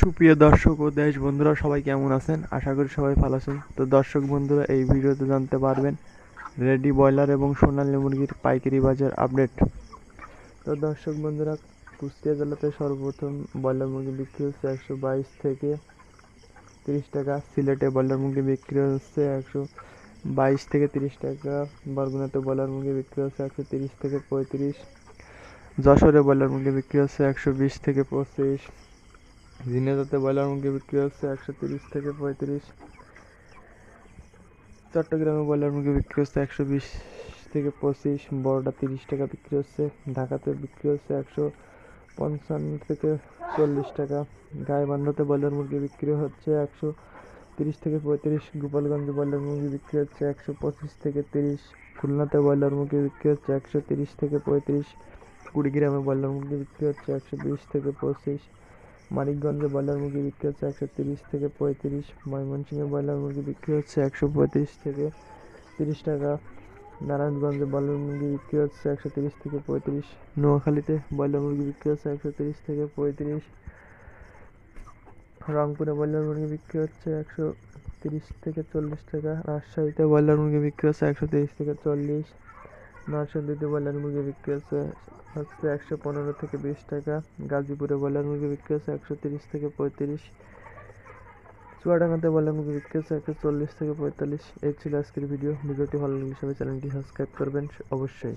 সুপ্রিয় দর্শক ও দেশ বন্ধুরা, সবাই কেমন আছেন? আশা করি সবাই ভালো আছেন। তো দর্শক বন্ধুরা, এই ভিডিওতে জানতে পারবেন রেডি ব্রয়লার এবং সোনালী মুরগির পাইকারি বাজার আপডেট। তো দর্শক বন্ধুরা, কুষ্টিয়া জেলাতে সর্বপ্রথম ব্রয়লার মুরগি বিক্রি হচ্ছে একশো বাইশ থেকে তিরিশ টাকা। সিলেটে ব্রয়লার মুরগি বিক্রি হচ্ছে একশো বাইশ থেকে তিরিশ টাকা। বরগুনাতে ব্রয়লার মুরগি বিক্রি হচ্ছে একশো তিরিশ থেকে পঁয়ত্রিশ। যশোরে ব্রয়লার মুরগি বিক্রি হচ্ছে একশো বিশ থেকে পঁচিশ। ঝিনাইদহতে ব্রয়লার মুরগি বিক্রি হচ্ছে একশো তিরিশ থেকে পঁয়ত্রিশ। চট্টগ্রামে ব্রয়লার মুরগি বিক্রি হচ্ছে একশো বিশ থেকে পঁচিশ বড়টা তিরিশ টাকা বিক্রি হচ্ছে, ঢাকাতে বিক্রি হচ্ছে একশো পঞ্চান্ন থেকে চল্লিশ টাকা। গাইবান্ধাতে ব্রয়লার মুরগি বিক্রি হচ্ছে একশো তিরিশ থেকে পঁয়ত্রিশ, গোপালগঞ্জে ব্রয়লার মুরগি বিক্রি হচ্ছে একশো পঁচিশ থেকে তিরিশ, খুলনাতে ব্রয়লার মুরগি বিক্রি হচ্ছে একশো তিরিশ থেকে পঁয়ত্রিশ, কুড়িগ্রামে ব্রয়লার মুরগি বিক্রি হচ্ছে একশো বিশ থেকে পঁচিশ। মানিকগঞ্জে ব্রয়লার মুরগি বিক্রি হচ্ছে একশো তিরিশ থেকে পঁয়ত্রিশ। ময়মনসিংহে ব্রয়লার মুরগি বিক্রি হচ্ছে একশো পঁয়ত্রিশ থেকে তিরিশ টাকা। নারায়ণগঞ্জে ব্রয়লার মুরগি বিক্রি হচ্ছে একশো তিরিশ থেকে পঁয়ত্রিশ। নোয়াখালীতে ব্রয়লার মুরগি বিক্রি হচ্ছে একশো তিরিশ থেকে পঁয়ত্রিশ। রংপুরে ব্রয়লার মুরগি বিক্রি হচ্ছে একশো তিরিশ থেকে চল্লিশ টাকা। রাজশাহীতে ব্রয়লার মুরগি বিক্রি হচ্ছে একশো তিরিশ থেকে চল্লিশ। নরসিংদীতে ব্রয়লার মুরগি বিক্রি হচ্ছে হচ্ছে একশো পনেরো থেকে বিশ টাকা। গাজীপুরে ব্রয়লার মুরগি বিক্রি হচ্ছে একশো তিরিশ থেকে পঁয়ত্রিশ। চুয়াডাঙ্গাতে ব্রয়লার মুরগি বিক্রি হচ্ছে একশো চল্লিশ থেকে পঁয়তাল্লিশ। এই ছিল আজকের ভিডিও ভিডিওটি ভালো লাগলে সবাই চ্যানেলটি সাবস্ক্রাইব করবেন অবশ্যই।